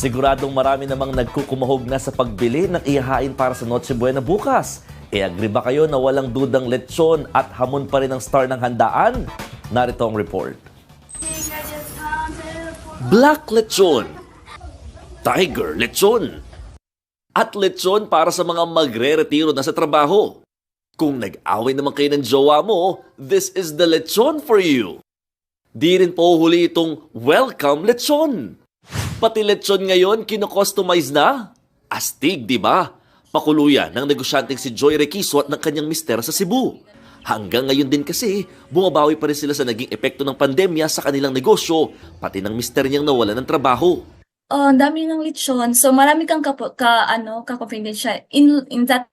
Siguradong marami namang nagkukumahog na sa pagbili ng ihahain para sa Noche Buena bukas. E agree ba kayo na walang dudang lechon at hamon pa rin ang star ng handaan? Narito ang report. Black lechon, tiger lechon, at lechon para sa mga magre-retiro na sa trabaho. Kung nag-away naman kayo ng jowa mo, this is the lechon for you. Di rin po huli itong welcome lechon. Pati lechon ngayon kino-customize na. Astig, di ba? Pakuluyan ng negosyanteng si Joy Requiso at ng kanyang mister sa Cebu. Hanggang ngayon din kasi, bumabawi pa rin sila sa naging epekto ng pandemya sa kanilang negosyo, pati ng mister niyang nawala ng trabaho. Oh, ang dami ng lechon. So, marami kang ka, ka ano, ka-confidential in, in that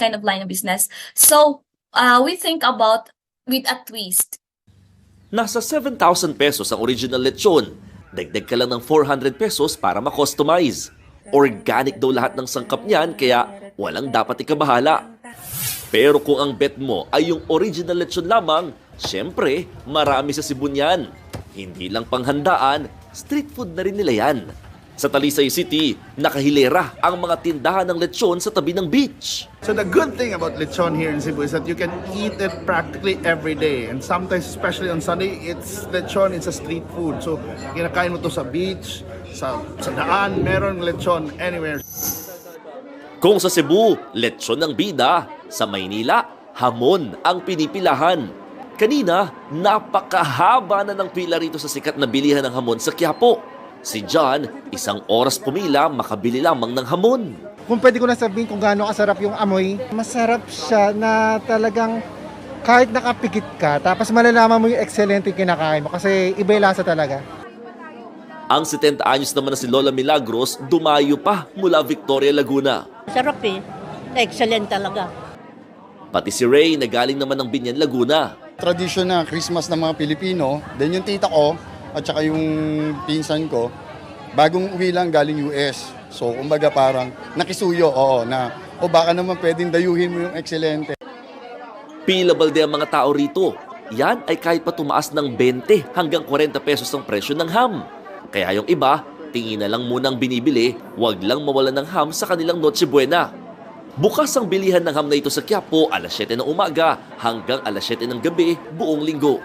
kind of line of business. So, uh, we think about with a twist. Nasa 7,000 pesos ang original lechon. Dagdag ka lang ng 400 pesos para ma-customize. Organic daw lahat ng sangkap niyan kaya walang dapat ikabahala. Pero kung ang bet mo ay yung original lechon lamang, syempre marami sa Cebu niyan. Hindi lang panghandaan, street food na rin nila yan. Sa Talisay City, nakahilera ang mga tindahan ng lechon sa tabi ng beach. So the good thing about lechon here in Cebu is that you can eat it practically every day. And sometimes, especially on Sunday, it's lechon, it's a street food. So kinakain mo to sa beach, sa, sa daan, meron lechon anywhere. Kung sa Cebu, lechon ang bida. Sa Maynila, hamon ang pinipilahan. Kanina, napakahaba na ng pila rito sa sikat na bilihan ng hamon sa Quiapo. Si John, isang oras pumila, makabili lamang ng hamon. Kung pwede ko na sabihin kung gaano kasarap yung amoy, masarap siya na talagang kahit nakapikit ka, tapos malalaman mo yung excellent yung kinakain mo kasi iba yung lasa talaga. Ang 70 anyos naman na si Lola Milagros, dumayo pa mula Victoria, Laguna. Sarap eh. Excellent talaga. Pati si Ray na galing naman ng Binyan, Laguna. tradisyon na Christmas ng mga Pilipino. Then yung tita ko at saka yung pinsan ko, bagong uwi lang galing US. So, kumbaga parang nakisuyo, oo, na o baka naman pwedeng dayuhin mo yung ekselente. Pila balde ang mga tao rito. Yan ay kahit pa tumaas ng 20 hanggang 40 pesos ang presyo ng ham. Kaya yung iba, tingin na lang munang binibili, wag lang mawalan ng ham sa kanilang Noche Buena. Bukas ang bilihan ng ham na ito sa Quiapo alas 7 ng umaga hanggang alas 7 ng gabi buong linggo.